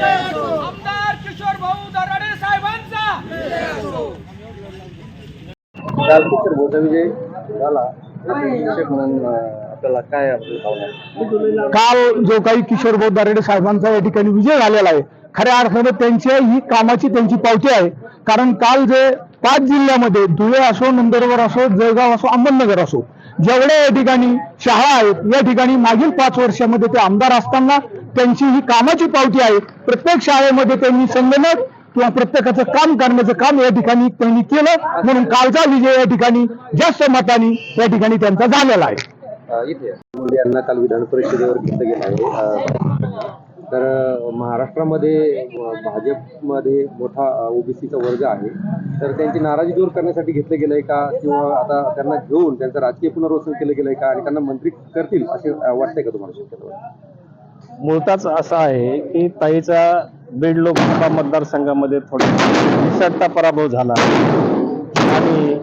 आमदार किशोर भाऊ दराडे साहेबांचा. काल किशोर भाऊचा विजय झाला. शिक्षक म्हणून अं, आपल्याला काय आपली भावना? आहे? काल जो काही किशोर भाऊ दराडे साहेबांचा या ठिकाणी विजय झालेला आहे खऱ्या अर्थाने त्यांच्या ही कामाची त्यांची पावती आहे. कारण काल जे पाच जिल्ह्यामध्ये धुळे असो नंदुरबार असो जळगाव असो अहमदनगर असो जेवढ्या या ठिकाणी शाळा आहेत. या ठिकाणी मागील पाच वर्षामध्ये ते आमदार असताना त्यांची ही कामाची पावती आहे. प्रत्येक शाळेमध्ये त्यांनी संगणक किंवा प्रत्येकाचं काम करण्याचं काम या ठिकाणी त्यांनी केलं. म्हणून कालचा विजय या ठिकाणी जास्त मताने या ठिकाणी त्यांचा झालेला आहे. इथे. यांना काल विधान परिषदेवर घेतलं गेलं आहे. महाराष्ट्रामध्ये भाजपमध्ये मोठा ओबीसीचा वर्ग आहे. तर त्यांची नाराजी दूर करण्यासाठी घेतलं गेलंय का? किंवा आता त्यांना घेऊन त्यांचं राजकीय पुनर्वसन केलं गेलंय का? आणि त्यांना मंत्री करतील असे वाटतंय का तुम्हाला शक्यतो असं आहे की ताईचा बीड लोकसभा मतदारसंघामध्ये थोडा निसटता पराभव झाला. आणि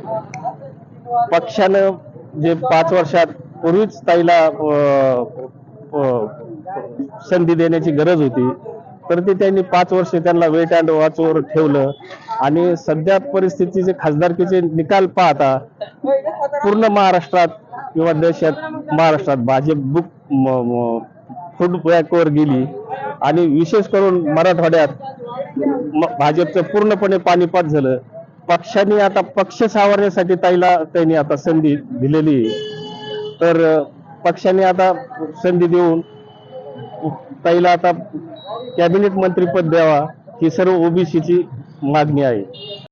पक्षानं जे पाच वर्षात पूर्वीच ताईला संधी देण्याची गरज होती तर ते त्यांनी पाच वर्ष त्यांना वेट अँड वॉचवर ठेवलं. आणि सध्या परिस्थितीचे खासदारकीचे निकाल पाहता पूर्ण महाराष्ट्रात किंवा देशात महाराष्ट्रात भाजप बुक फूड बॅकवर गेली. आणि विशेष करून मराठवाड्यात भाजपचं पूर्णपणे पाणीपात झालं. पक्षाने आता पक्ष सावरण्यासाठी ताईला त्यांनी आता संधी दिलेली आहे. तर पक्षाने आता संधी देऊन ताईला आता कॅबिनेट मंत्रीपद द्यावा ही सर्व ओबीसीची मागणी आहे.